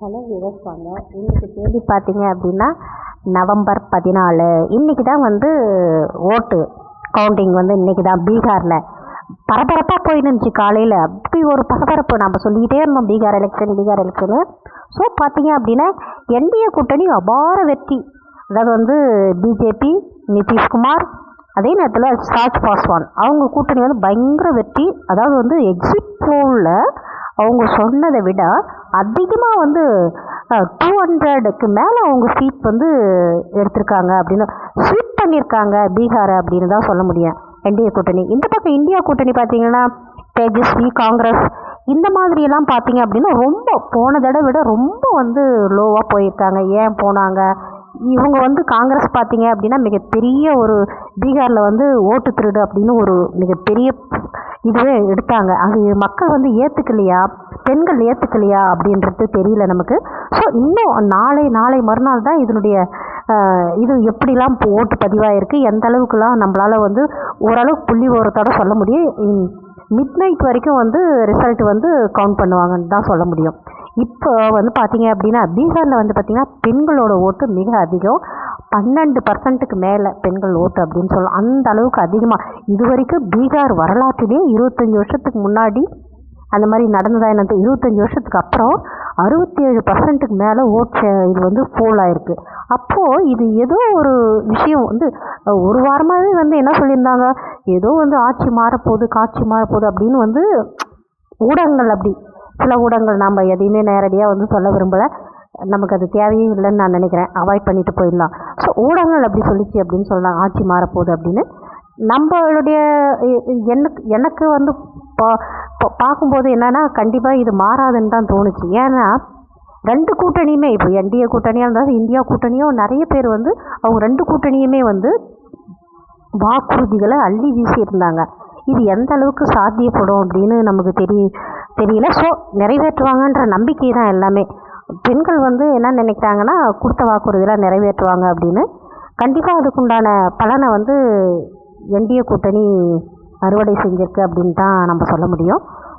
Hello விவஸ் வாங்க இன்றைக்கி தேதி பார்த்தீங்க அப்படின்னா நவம்பர் பதினாலு. இன்றைக்கி தான் வந்து ஓட்டு கவுண்டிங் வந்து இன்றைக்கி தான் பீகாரில். பரபரப்பாக போயின்னு இருந்துச்சு காலையில். அப்படி ஒரு பரபரப்பு நம்ம சொல்லிக்கிட்டே இருந்தோம். Bihar election Bihar election so பார்த்தீங்க அப்படின்னா என்டிஏ கூட்டணி அபார வெற்றி. அதாவது வந்து பிஜேபி நிதிஷ்குமார் அதே நேரத்தில் சாஜ் பாஸ்வான் அவங்க கூட்டணி வந்து பயங்கர வெற்றி. அதாவது வந்து எக்ஸிட் போலில் அவங்க சொன்னதை விட அதிகமாக வந்து டூ ஹண்ட்ரடுக்கு மேலே அவங்க சீட் வந்து எடுத்திருக்காங்க அப்படின்னு ஸ்வீட் பண்ணியிருக்காங்க பீகாரை அப்படின்னு தான் சொல்ல முடியும். என்டிஏ கூட்டணி. இந்த பக்கம் இந்தியா கூட்டணி பார்த்தீங்கன்னா தேஜஸ்வி காங்கிரஸ் e, இந்த மாதிரியெல்லாம் பார்த்தீங்க அப்படின்னா ரொம்ப போன தடவை விட ரொம்ப வந்து லோவாக போயிருக்காங்க. ஏன் போனாங்க? இவங்க வந்து காங்கிரஸ் பார்த்தீங்க அப்படின்னா மிகப்பெரிய ஒரு பீகாரில் வந்து ஓட்டு திருடு அப்படின்னு ஒரு மிகப்பெரிய இதுவே எடுத்தாங்க. அது மக்கள் வந்து ஏற்றுக்கலையா பெண்கள் ஏற்றுக்கலையா அப்படின்றது தெரியல நமக்கு. ஸோ இன்னும் நாளை நாளை மறுநாள் தான் இதனுடைய இது எப்படிலாம் ஓட்டு பதிவாயிருக்கு எந்த அளவுக்குலாம் நம்மளால் வந்து ஓரளவுக்கு புள்ளி ஓரத்தோட சொல்ல முடியும். மிட் நைட் வரைக்கும் வந்து ரிசல்ட் வந்து கவுண்ட் பண்ணுவாங்கன்னு தான் சொல்ல முடியும். இப்போ வந்து பார்த்தீங்க அப்படின்னா பீகாரில் வந்து பார்த்திங்கன்னா பெண்களோட ஓட்டு மிக அதிகம். பன்னெண்டு பர்சன்ட்டுக்கு மேலே பெண்கள் ஓட்டு அப்படின்னு சொல்லலாம் அந்த அளவுக்கு அதிகமாக இது வரைக்கும் பீகார் வரலாற்றிலே இருபத்தஞ்சி வருஷத்துக்கு முன்னாடி அந்த மாதிரி நடந்ததா என்னது? இருபத்தஞ்சி வருஷத்துக்கு அப்புறம் அறுபத்தி ஏழு பர்சன்ட்டுக்கு மேலே ஓட் இது வந்து ஃபோல் ஆயிருக்கு. அப்போது இது ஏதோ ஒரு விஷயம் வந்து ஒரு வாரமாகவே வந்து என்ன சொல்லியிருந்தாங்க? ஏதோ வந்து ஆட்சி மாறப்போகுது காட்சி மாறப்போகுது அப்படின்னு வந்து ஊடகங்கள் அப்படி சில ஊடகங்கள் நம்ம எதையுமே நேரடியாக வந்து சொல்ல விரும்பலை. நமக்கு அது தேவையும் இல்லைன்னு நான் நினைக்கிறேன். அவாய்ட் பண்ணிட்டு போயிடலாம். ஸோ ஊடகங்கள் அப்படி சொல்லிச்சு அப்படின்னு சொல்லலாம் ஆட்சி மாறப்போகுது அப்படின்னு. நம்மளுடைய எனக்கு எனக்கு வந்து பா பார்க்கும்போது என்னென்னா கண்டிப்பாக இது மாறாதுன்னு தான் தோணுச்சு. ஏன்னா ரெண்டு கூட்டணியுமே இப்போ என்டிஏ கூட்டணியாக இருந்தாலும் இந்தியா கூட்டணியும் நிறைய பேர் வந்து அவங்க ரெண்டு கூட்டணியுமே வந்து வாக்குறுதிகளை அள்ளி வீசியிருந்தாங்க இது எந்த அளவுக்கு சாத்தியப்படும் அப்படின்னு நமக்கு தெரிய தெரியல. ஸோ நிறைவேற்றுவாங்கன்ற நம்பிக்கை தான் எல்லாமே. பெண்கள் வந்து என்ன நினைக்கிறாங்கன்னா கொடுத்த வாக்குறுதியெலாம் நிறைவேற்றுவாங்க அப்படின்னு. கண்டிப்பாக அதுக்குண்டான பலனை வந்து என்டிஏ கூட்டணி அறுவடை செஞ்சிருக்கு அப்படின்னு தான் நம்ம சொல்ல முடியும்.